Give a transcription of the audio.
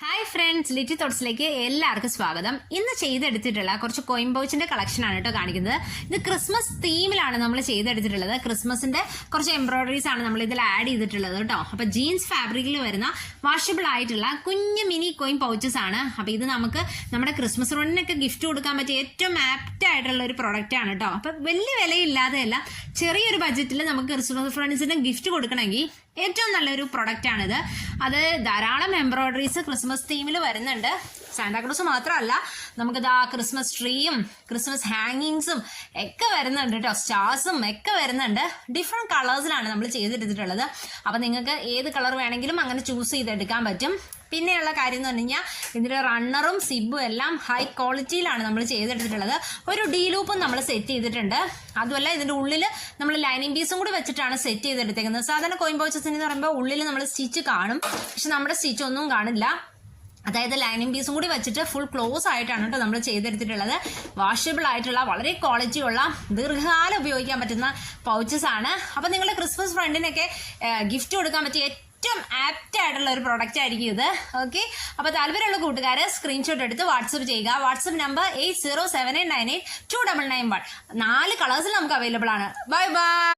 Hi friends Litty തോട്ട്സിലേക്ക് എല്ലാവർക്കും സ്വാഗതം. ഇന്ന് ചെയ്തെടുത്തിട്ടുള്ള കുറച്ച് കോയിൻ കളക്ഷൻ ആണ് കേട്ടോ കാണിക്കുന്നത്. ഇത് ക്രിസ്മസ് തീമിലാണ് നമ്മൾ ചെയ്തെടുത്തിട്ടുള്ളത്. ക്രിസ്മസിന്റെ കുറച്ച് എംബ്രോയിഡറീസ് ആണ് നമ്മൾ ഇതിൽ ആഡ് ചെയ്തിട്ടുള്ളത് കേട്ടോ. അപ്പൊ ജീൻസ് ഫാബ്രിക്കിൽ വരുന്ന വാഷബിൾ ആയിട്ടുള്ള കുഞ്ഞു മിനി കോയിൻ പൗച്ചസ് ആണ്. അപ്പൊ ഇത് നമുക്ക് നമ്മുടെ ക്രിസ്മസ് റണ്ണിനൊക്കെ ഗിഫ്റ്റ് കൊടുക്കാൻ പറ്റിയ ഏറ്റവും ആപ്റ്റ് ആയിട്ടുള്ള ഒരു പ്രൊഡക്റ്റ് ആണ് കേട്ടോ. അപ്പൊ വലിയ വിലയില്ലാതെയല്ല ചെറിയൊരു ബഡ്ജറ്റിൽ നമുക്ക് ക്രിസ്മസ് ഫ്രണ്ട്സിന് ഗിഫ്റ്റ് കൊടുക്കണമെങ്കിൽ ഏറ്റവും നല്ലൊരു പ്രൊഡക്റ്റ് ആണിത്. അത് ധാരാളം എംബ്രോയിഡറീസ് ക്രിസ്മസ് തീമിൽ വരുന്നുണ്ട്. സാന്താക്ലൂസ് മാത്രമല്ല നമുക്ക് ഇതാ ക്രിസ്മസ് ട്രീയും ക്രിസ്മസ് ഹാങ്ങിങ്സും ഒക്കെ വരുന്നുണ്ട് കേട്ടോ. സ്റ്റാർസും ഒക്കെ വരുന്നുണ്ട്. ഡിഫറെന്റ് കളേഴ്സിലാണ് നമ്മൾ ചെയ്തെടുത്തിട്ടുള്ളത് അപ്പം നിങ്ങൾക്ക് ഏത് കളർ വേണമെങ്കിലും അങ്ങനെ ചൂസ് ചെയ്തെടുക്കാൻ പറ്റും. പിന്നെയുള്ള കാര്യം എന്ന് പറഞ്ഞു കഴിഞ്ഞാൽ ഇതിന്റെ റണ്ണറും സിബും എല്ലാം ഹൈ ക്വാളിറ്റിയിലാണ് നമ്മൾ ചെയ്തെടുത്തിട്ടുള്ളത്. ഒരു ഡി ലൂപ്പും നമ്മൾ സെറ്റ് ചെയ്തിട്ടുണ്ട്. അതുമല്ല ഇതിന്റെ ഉള്ളിൽ നമ്മൾ ലൈനിങ് പീസും കൂടി വെച്ചിട്ടാണ് സെറ്റ് ചെയ്തെടുത്തേക്കുന്നത്. സാധാരണ കോയിൻ എന്ന് പറയുമ്പോൾ ഉള്ളിൽ നമ്മൾ സ്റ്റിച്ച് കാണും. പക്ഷെ നമ്മുടെ സ്റ്റിച്ച് ഒന്നും കാണില്ല. അതായത് ലൈനിങ് പീസും കൂടി വെച്ചിട്ട് ഫുൾ ക്ലോസ് ആയിട്ടാണ് കേട്ടോ നമ്മൾ ചെയ്തെടുത്തിട്ടുള്ളത്. വാഷബിൾ ആയിട്ടുള്ള വളരെ ക്വാളിറ്റി ഉള്ള ദീർഘകാലം ഉപയോഗിക്കാൻ പറ്റുന്ന പൗച്ചസ് ആണ്. അപ്പം നിങ്ങളുടെ ക്രിസ്മസ് ഫ്രണ്ടിനൊക്കെ ഗിഫ്റ്റ് കൊടുക്കാൻ പറ്റിയ ഏറ്റവും ആപ്റ്റ് ആയിട്ടുള്ള ഒരു പ്രോഡക്റ്റ് ആയിരിക്കും ഇത്. ഓക്കെ അപ്പോൾ താല്പര്യമുള്ള കൂട്ടുകാർ സ്ക്രീൻഷോട്ട് എടുത്ത് വാട്സപ്പ് ചെയ്യുക. WhatsApp number eight zero seven eight nine eight two double nine one നാല് കളേഴ്സിൽ നമുക്ക് അവൈലബിൾ ആണ്. Bye bye